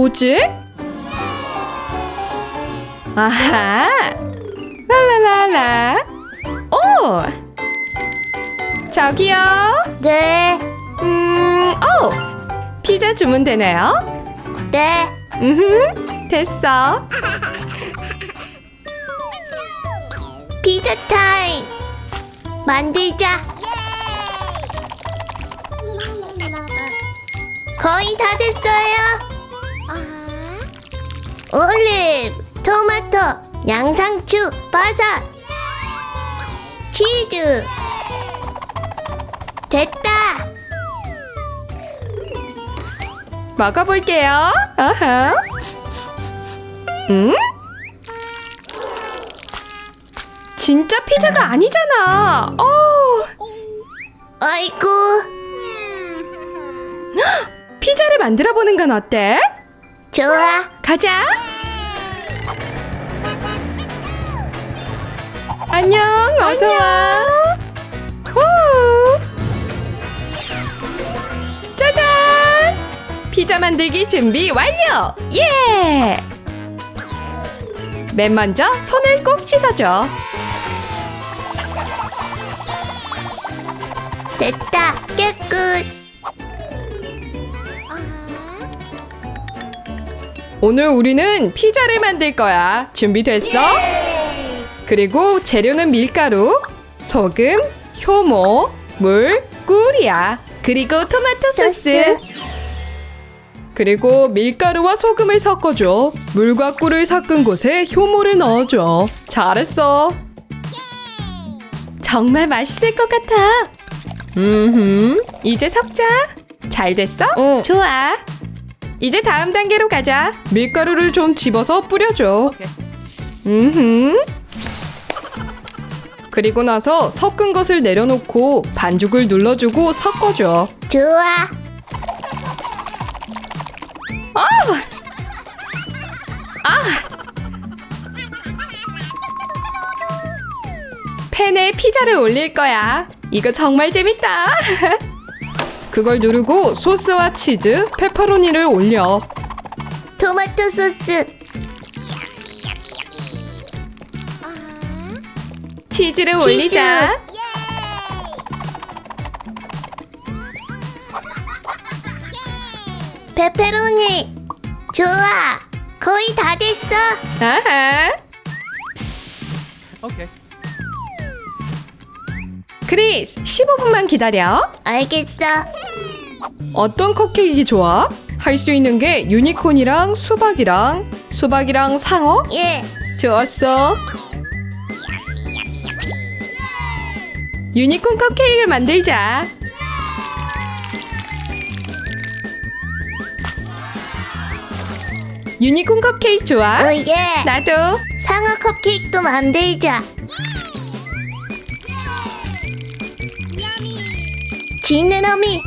뭐지? 아하! 랄랄랄라! 오! 저기요! 네, 음, 오! 피자 주문되네요? 네. 음흠, 됐어. 피자 타임. 만들자. 거의 다 됐어요. 올리브, 토마토, 양상추, 버섯, 치즈. 됐다. 먹어볼게요. 아하. 음? 진짜 피자가 아니잖아. 어. 아이고, 피자를 만들어 보는 건 어때? 좋아. 가자. 안녕. 어서 와. 후. 짜잔. 피자 만들기 준비 완료. 예. 맨 먼저 손을 꼭 씻어줘. 됐다. 깨끗. 오늘 우리는 피자를 만들 거야. 준비됐어? 그리고 재료는 밀가루, 소금, 효모, 물, 꿀이야. 그리고 토마토 소스. 그리고 밀가루와 소금을 섞어줘. 물과 꿀을 섞은 곳에 효모를 넣어줘. 잘했어. 정말 맛있을 것 같아. 음, 이제 섞자. 잘 됐어? 응. 좋아. 이제 다음 단계로 가자. 밀가루를 좀 집어서 뿌려줘. 음. 그리고 나서 섞은 것을 내려놓고 반죽을 눌러주고 섞어줘. 좋아. 팬에 피자를 올릴 거야. 이거 정말 재밌다. 그걸 누르고 소스와 치즈, 페퍼로니를 올려. 토마토 소스. 치즈를 치즈. 올리자. 페페로니. 좋아. 거의 다 됐어. 아하. Okay. 크리스, 15분만 기다려. 알겠어. 어떤 컵케이크 좋아? 할 수 있는 게 유니콘이랑 수박이랑 수박이랑 상어? 예. 좋았어. 유니콘 컵케이크를 만들자. 유니콘 컵케이크 좋아? 어, 예. 나도. 상어 컵케이크도 만들자. 지느러미.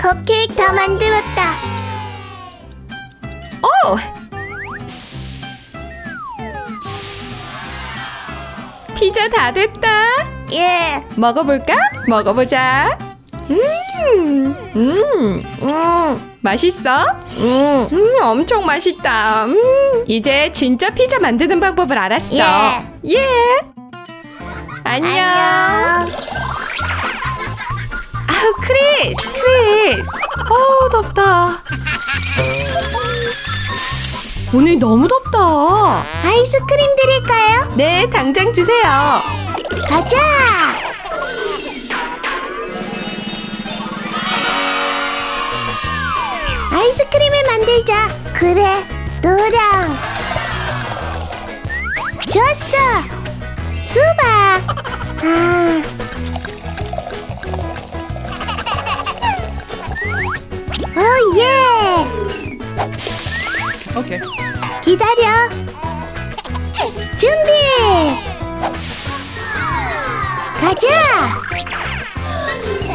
컵케이크 다 만들었다. 오! 피자 다 됐다. 예. 먹어볼까? 먹어보자. 음, 음, 음, 맛있어? 음. 음, 엄청 맛있다. 음, 이제 진짜 피자 만드는 방법을 알았어. 예. 예. 안녕. 안녕. 아우, 크리스, 크리스. 어우, 덥다. 오늘 너무 덥다. 아이스크림 드릴까요? 네, 당장 주세요. 가자. 아이스크림을 만들자. 그래, 너랑. 좋았어. 수박. 아. 부탁해. 기다려. 준비. 가자.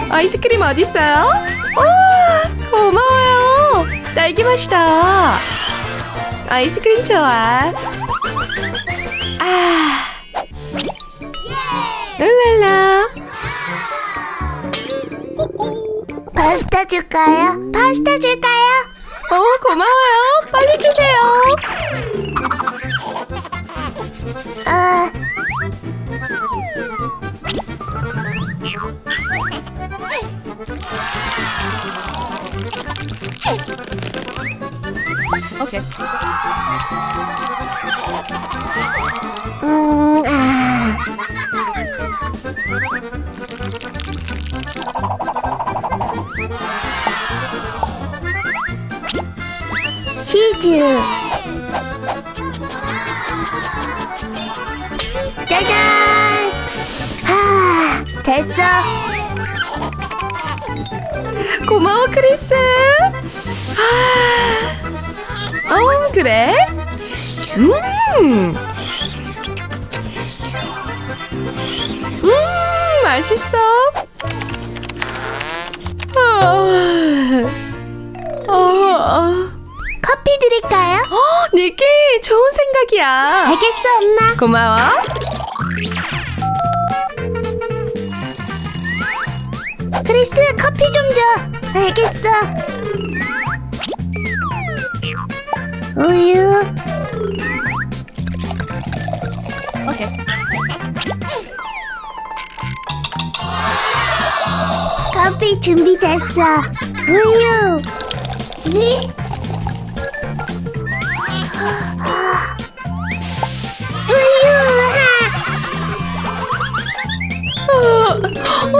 아이스크림 어디 있어요? 오, 고마워요. 딸기 맛이다. 아이스크림 좋아. 아. 놀랄라 파스타 줄까요? 파스타 줄까요? 어 고마워요. 빨리 주세요. 아, 치즈. 짜잔! 아, 됐어. 고마워, 크리스. 아, 어, 그래? 음, 음, 맛있어. 어, 니키, 좋은 생각이야. 알겠어, 엄마. 고마워. 크리스, 커피 좀 줘. 알겠어. 우유. 오케이. 커피 준비됐어. 우유. 네? 우유. 어, 어,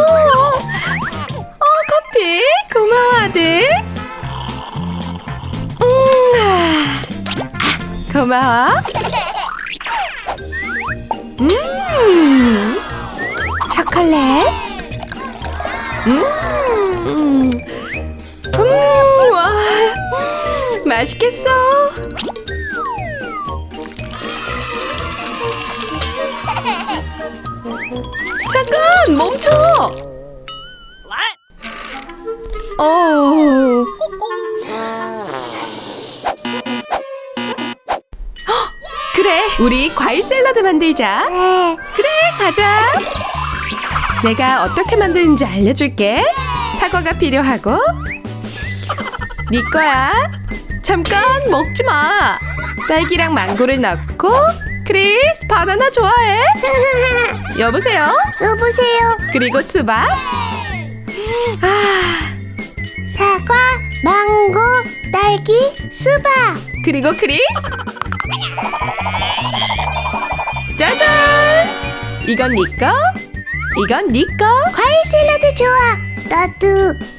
어, 커피 고마워 아들. 음, 아, 고마워. 음, 초콜릿. 음, 음, 와, 맛있겠어. 잠깐 멈춰. 어. 헉, 그래, 우리 과일 샐러드 만들자. 네. 그래, 가자. 내가 어떻게 만드는지 알려줄게. 사과가 필요하고. 네 거야. 잠깐 먹지 마. 딸기랑 망고를 넣고. 크리스, 바나나 좋아해? 여보세요? 여보세요. 그리고 수박. 아, 사과, 망고, 딸기, 수박. 그리고 크리스. 짜잔! 이건 네 거, 이건 네 거. 과일 샐러드 좋아. 나도.